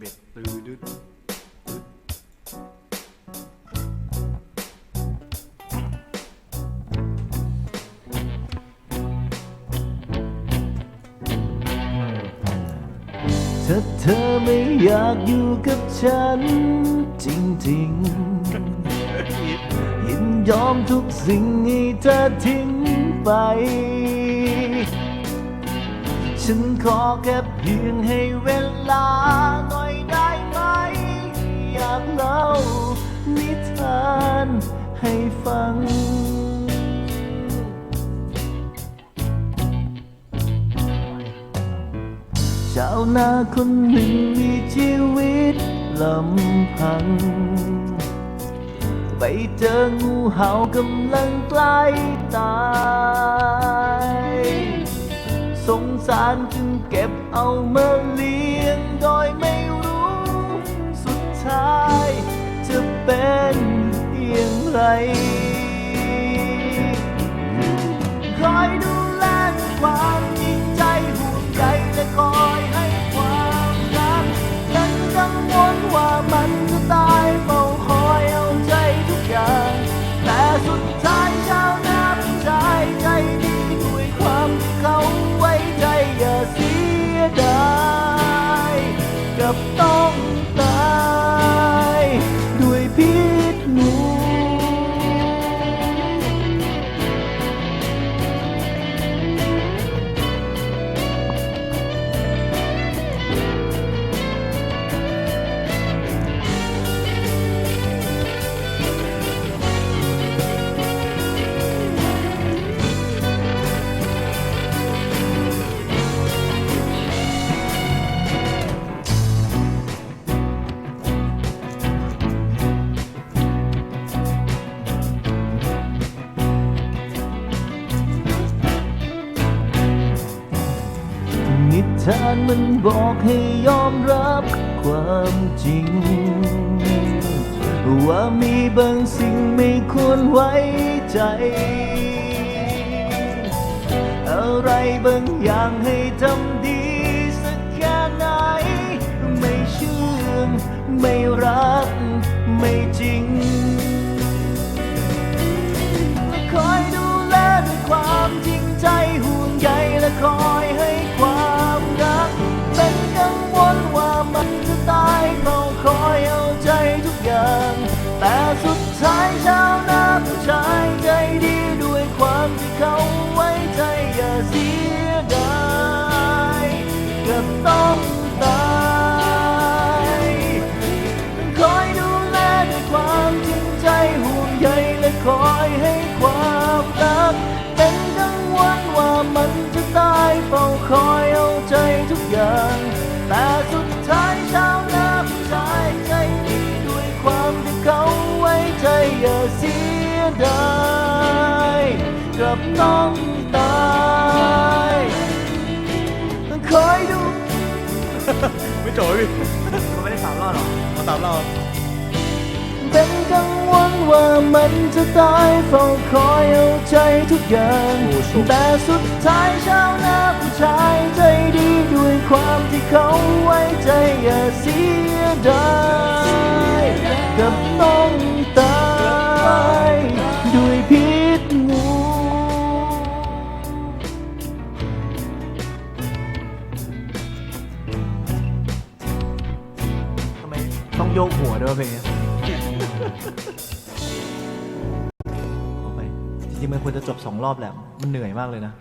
เบ็ดตือดึดถ้าเธอไม่อยากอยู่กับฉันจริงๆ ยินยอมทุกสิ่งให้เธอทิ้งไป ฉันขอแค่เพียงให้เวลา ชาวนาคนหนึ่งมีชีวิตลำพัง ไปเจองูเห่ากำลังใกล้ตายสงสารจึงเก็บเอามาเลี้ยงโดยไม่รู้สุดท้ายจะเป็นอย่างไรานมันบอกให้ยอมรับความจริง ว่ามีบางสิ่งไม่ควรไว้ใจ อะไรบางอย่างให้ทำ มันจะตายเฝ้าคอยเอาใจทุกอย่าง แต่สุดท้ายชาวนาผู้ชายใจดีด้วยความที่เขาไว้ใจอย่าเสียดายกลับต้องตายคอยดู ไม่โจยพี่ มันไม่ได้สามรอบหรอมาตามเรา เป็นกังวลว่ามันจะตายเฝ้าคอยเอาใจทุกอย่าง แต่สุดท้ายชาวนาผู้ชายใจดีด้วยความที่เขาไว้ใจอย่าเสียดายกับต้องตายด้วยพิษงูทำไมต้องโยกหัวด้วยเพลง ริงๆมันควรจะจบสองรอบแหละ มันเหนื่อยมากเลยนะ